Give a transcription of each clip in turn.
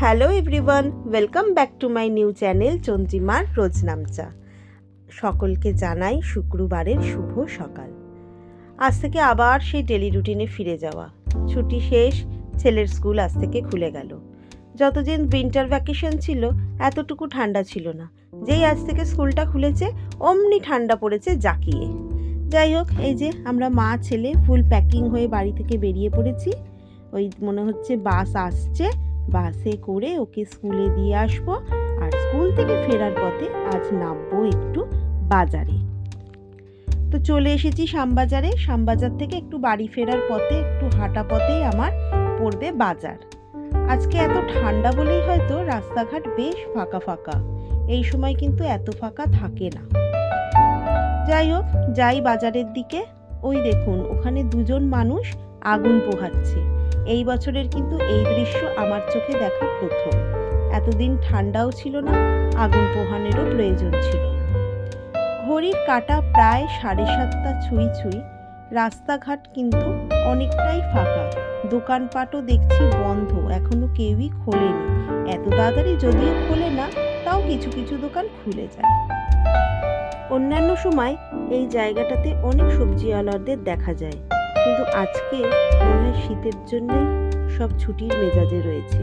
Hello everyone, welcome back to my new channel চন্দ্রিমার রোজনামচা সকলকে জানাই শুক্রবারের শুভ সকাল। আজ থেকে আবার সেই ডেলি রুটিনে ফিরে যাওয়া। ছুটি শেষ, ছেলের স্কুল আজ থেকে খুলে গেল। যতদিন উইন্টার ভ্যাকেশন ছিল, এতটুকু ঠান্ডা ছিল না। যেই আজ থেকে স্কুলটা খুলেছে, অমনি ঠান্ডা পড়েছে জাকিয়ে। যাই হোক, এই যে আমরা মা, ছেলে ফুল প্যাকিং হয়ে বাড়ি থেকে বেরিয়ে পড়েছি। ওই মনে হচ্ছে বাস আসছে। বাসে করে ওকে স্কুলে দিয়ে আসব আর স্কুল থেকে ফেরার পথে আজ নামবো একটু বাজারে। তো চলে এসেছি শ্যামবাজারে। শ্যামবাজার থেকে একটু বাড়ি ফেরার পথে, একটু হাঁটা পথেই আমার পড়বে বাজার। আজকে এত ঠান্ডা বলেই হয়তো রাস্তাঘাট বেশ ফাঁকা ফাঁকা। এই সময় কিন্তু এত ফাঁকা থাকে না। যাই হোক, যাই বাজারের দিকে। ওই দেখুন, ওখানে দুজন মানুষ আগুন পোহাচ্ছে। এই বছরের কিন্তু এই দৃশ্য আমার চোখে দেখা প্রথম। এতদিন ঠান্ডাও ছিল না, আগুন পোহানেরও প্রয়োজন ছিল। ঘড়ির কাটা প্রায় সাড়ে সাতটা ছুঁই ছুঁই, রাস্তাঘাট কিন্তু অনেকটাই ফাঁকা। দোকানপাটও দেখছি বন্ধ, এখনও কেউই খোলেনি। এত তাড়াতাড়ি যদিও খোলে না, তাও কিছু কিছু দোকান খুলে যায়। অন্যান্য সময় এই জায়গাটাতে অনেক সবজিওয়ালাদের দেখা যায়। কিন্তু আজকে মনে হয় শীতের জন্যই সব ছুটির মেজাজে রয়েছে।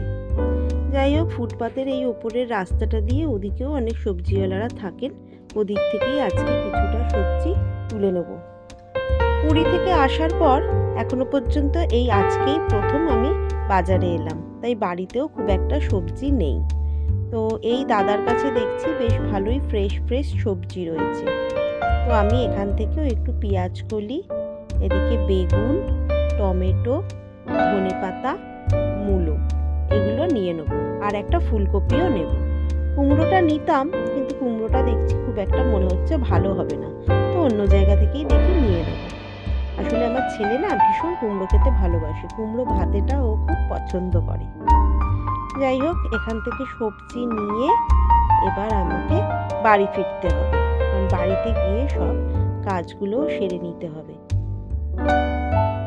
যাই হোক, ফুটপাতের এই ওপরের রাস্তাটা দিয়ে ওদিকেও অনেক সবজিওয়ালারা থাকেন। ওদিক থেকেই আজকে কিছুটা সবজি তুলে নেব। পুরী থেকে আসার পর এখনও পর্যন্ত এই আজকেই প্রথম আমি বাজারে এলাম। তাই বাড়িতেও খুব একটা সবজি নেই। তো এই দাদার কাছে দেখছি বেশ ভালোই ফ্রেশ ফ্রেশ সবজি রয়েছে। তো আমি এখান থেকেও একটু পেঁয়াজ কলি এদিকে বেগুন, টমেটো ধনে পাতা মূলো, এগুলো নিয়ে নেব। আর একটা ফুলকপিও নেব। কুমড়োটা নিতাম, কিন্তু কুমড়োটা দেখছি খুব একটা মনে হচ্ছে ভালো হবে না। তো অন্য জায়গা থেকেই দেখি নিয়ে নেব। আসলে আমার ছেলে না ভীষণ কুমড়ো খেতে ভালোবাসে। কুমড়ো ভাতেটা ও খুব পছন্দ করে। যাই হোক, এখান থেকে সবজি নিয়ে এবার আমাকে বাড়ি ফিরতে হবে। কারণ বাড়িতে গিয়ে সব কাজগুলো সেরে নিতে হবে।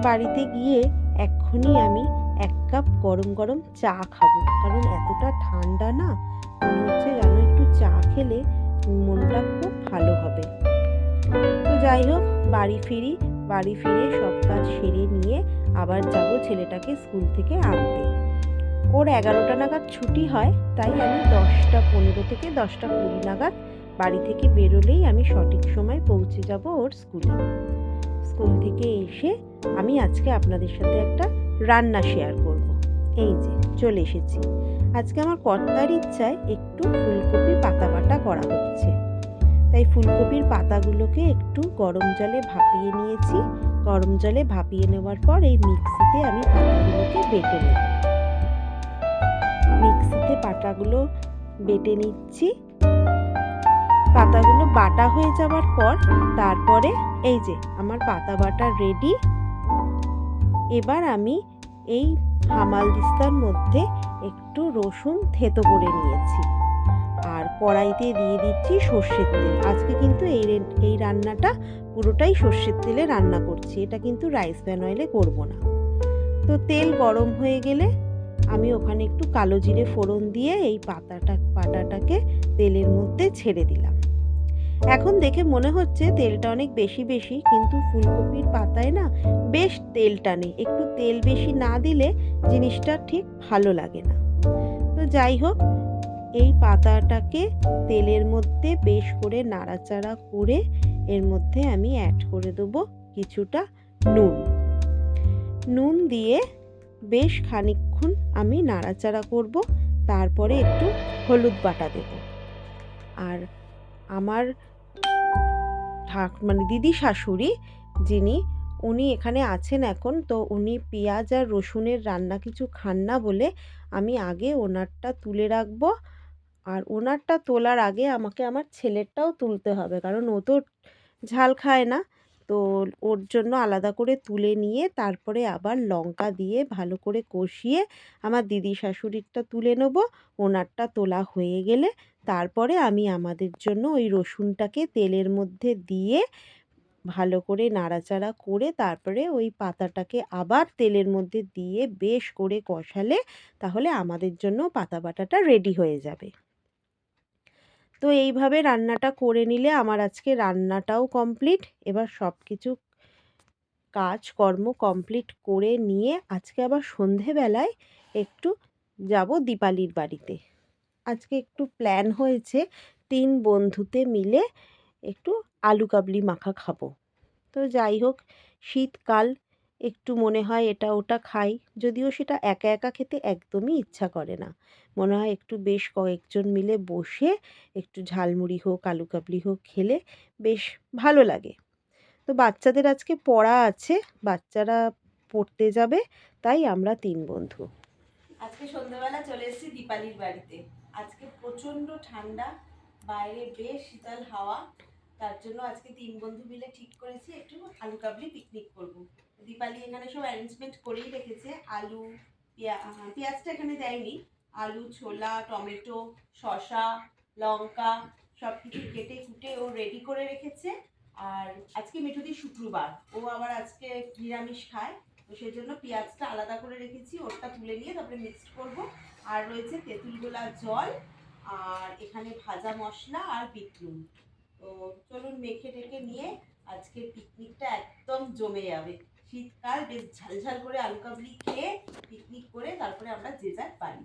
বাড়িতে গিয়ে এক্ষুনি আমি এক কাপ গরম গরম চা খাব। কারণ এতটা ঠান্ডা না, মনে হচ্ছে যেন একটু চা খেলে মনটা খুব ভালো হবে। তো যাই হোক, বাড়ি ফিরি, বাড়ি ফিরে সব কাজ সেরে নিয়ে আবার যাব ছেলেটাকে স্কুল থেকে আনতে। ওর এগারোটা নাগাদ ছুটি হয়, তাই আমি দশটা পনেরো থেকে দশটা কুড়ি নাগাদ বাড়ি থেকে বেরোলেই আমি সঠিক সময় পৌঁছে যাব ওর স্কুলে। স্কুল থেকে এসে আমি আজকে আপনাদের সাথে একটা রান্না শেয়ার করব। এই যে, চলে এসেছি। আজকে আমার কর্তার ইচ্ছায় একটু ফুলকপি পাতা বাটা করা হচ্ছে। তাই ফুলকপির পাতাগুলোকে একটু গরম জলে ভাপিয়ে নিয়েছি। গরম জলে ভাপিয়ে নেওয়ার পর এই মিক্সিতে আমি পাতাগুলোকে বেটে নেব। মিক্সিতে পাতাগুলো বেটে নিচ্ছি। পাতাগুলো বাটা হয়ে যাওয়ার পর তারপরে এই যে, আমার পাতা বাটা রেডি এবার আমি এই হামাল দিস্তার মধ্যে একটু রসুন থেতো করে নিয়েছি। আর কড়াইতে দিয়ে দিচ্ছি সর্ষের তেল। আজকে কিন্তু এই এই রান্নাটা পুরোটাই সর্ষের তেলে রান্না করছি। এটা কিন্তু রাইস প্যান অয়েলে করব না। তো তেল গরম হয়ে গেলে আমি ওখানে একটু কালো জিরে ফোড়ন দিয়ে এই পাতাটা, পাটাটাকে তেলের মধ্যে ছেড়ে দিলাম। এখন দেখে মনে হচ্ছে তেলটা অনেক বেশি বেশি, কিন্তু ফুলকপির পাতায় না বেশ তেল টানে একটু তেল বেশি না দিলে জিনিসটা ঠিক ভালো লাগে না। তো যাই হোক, এই পাতাটাকে তেলের মধ্যে বেশ করে নাড়াচাড়া করে এর মধ্যে আমি অ্যাড করে দেবো কিছুটা নুন। নুন দিয়ে বেশ খানিকক্ষণ আমি নাড়াচাড়া করব, তারপরে একটু হলুদ বাটা দেব। আর আমার ঠাক মানে দিদি শাশুড়ি যিনি, উনি এখানে আছেন এখন, তো উনি পেঁয়াজ আর রসুনের রান্না কিছু খান না বলে আমি আগে ওনারটা তুলে রাখব। আর ওনারটা তোলার আগে আমাকে আমার ছেলেরটাও তুলতে হবে, কারণ ও তো ঝাল খায় না। তো ওর জন্য আলাদা করে তুলে নিয়ে তারপরে আবার লঙ্কা দিয়ে ভালো করে কষিয়ে আমার দিদি শাশুড়িরটা তুলে নেব। ওনারটা তোলা হয়ে গেলে তারপরে আমি আমাদের জন্য ওই রসুনটাকে তেলের মধ্যে দিয়ে ভালো করে নাড়াচাড়া করে তারপরে ওই পাতাটাকে আবার তেলের মধ্যে দিয়ে বেশ করে কষালে তাহলে আমাদের জন্য পাতা বাটাটা রেডি হয়ে যাবে। তো এইভাবে রান্নাটা করে নিলে আমার আজকে রান্নাটাও কমপ্লিট এবার সব কিছু কাজকর্ম কমপ্লিট করে নিয়ে আজকে আবার সন্ধেবেলায় একটু যাব দীপালির বাড়িতে। আজকে একটু প্ল্যান হয়েছে তিন বন্ধুতে মিলে একটু আলু কাবলি মাখা খাব। তো যাই হোক, শীতকাল একটু মনে হয় এটা ওটা খাই। যদিও সেটা একা একা খেতে একদমই ইচ্ছা করে না। মনে হয় একটু বেশ কয়েকজন মিলে বসে একটু ঝালমুড়ি হোক, আলু কাবলি হোক খেলে বেশ ভালো লাগে। তো বাচ্চাদের আজকে পড়া আছে, বাচ্চারা পড়তে যাবে, তাই আমরা তিন বন্ধু। আজকে সন্ধ্যাবেলা চলে এসেছি দীপালির বাড়িতে। আজকে প্রচণ্ড ঠান্ডা, বাইরে বেশ শীতল হাওয়া। তার জন্য আজকে তিন বন্ধু মিলে ঠিক করেছি, একটু আলু কাবলি পিকনিক করব। দীপালি এখানে সব অ্যারেঞ্জমেন্ট করেই রেখেছে, আলু পেঁয়াজটা এখানে দেয়নি, আলু, ছোলা, টমেটো, শসা, লঙ্কা সব কিছু কেটে কুটে ও রেডি করে রেখেছে। আর আজকে মিঠুদি শুক্রবার, ও আবার আজকে নিরামিষ খায়, তো সেই জন্য পেঁয়াজটা আলাদা করে রেখেছি, ওরটা তুলে নিয়ে তারপরে মিক্সড করব। আর রয়েছে তেঁতুল গোলা জল, আর এখানে ভাজা মশলা আর বিট তো চলুন মেখে টেখে নিয়ে আজকে পিকনিকটা একদম জমে যাবে। শীতকাল বেশ ঝালঝাল করে আলু কাবলি খেয়ে পিকনিক করে তারপরে আমরা যে যার বাড়ি।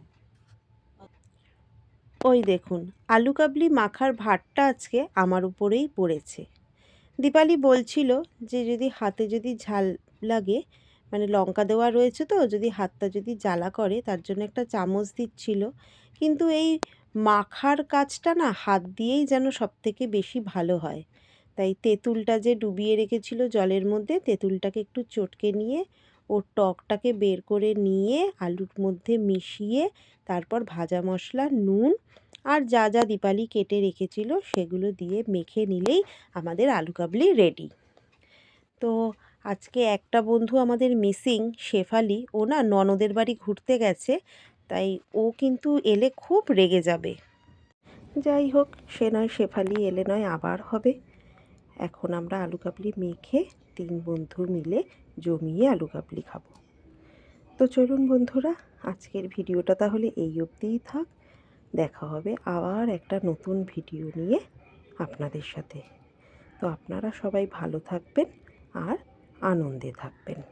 ওই দেখুন, আলু কাবলি মাখার ভাতটা আজকে আমার উপরেই পড়েছে। দীপালি বলছিল যে যদি হাতে যদি ঝাল লাগে মানে লঙ্কা দেওয়া রয়েছে তো, যদি হাতটা যদি জ্বালা করে, তার জন্য একটা চামচ দিচ্ছিল। কিন্তু এই মাখার কাজটা না হাত দিয়েই যেন সব থেকে বেশি ভালো হয়। তাই তেঁতুলটা যে ডুবিয়ে রেখেছিল জলের মধ্যে, তেঁতুলটাকে একটু চটকে নিয়ে, ওর টকটাকে বের করে নিয়ে, আলুর মধ্যে মিশিয়ে, তারপর ভাজা মশলা, নুন আর যা যা দীপালি কেটে রেখেছিল সেগুলো দিয়ে মেখে নিলেই আমাদের আলু কাবলি রেডি তো আজকে একটা বন্ধু আমাদের মিসিং শেফালি, ও না ননদের বাড়ি ঘুরতে গেছে। তাই ও কিন্তু এলে খুব রেগে যাবে। যাই হোক, সে নয় শেফালি এলে নয়, আবার হবে। এখন আমরা আলু কাবলি মেখে তিন বন্ধু মিলে জমিয়ে আলু কাবলি খাব। তো চলুন বন্ধুরা, আজকের ভিডিওটা তাহলে এই অবধিই থাক। দেখা হবে আবার একটা নতুন ভিডিও নিয়ে আপনাদের সাথে। তো আপনারা সবাই ভালো থাকবেন আর আনন্দে থাকবেন।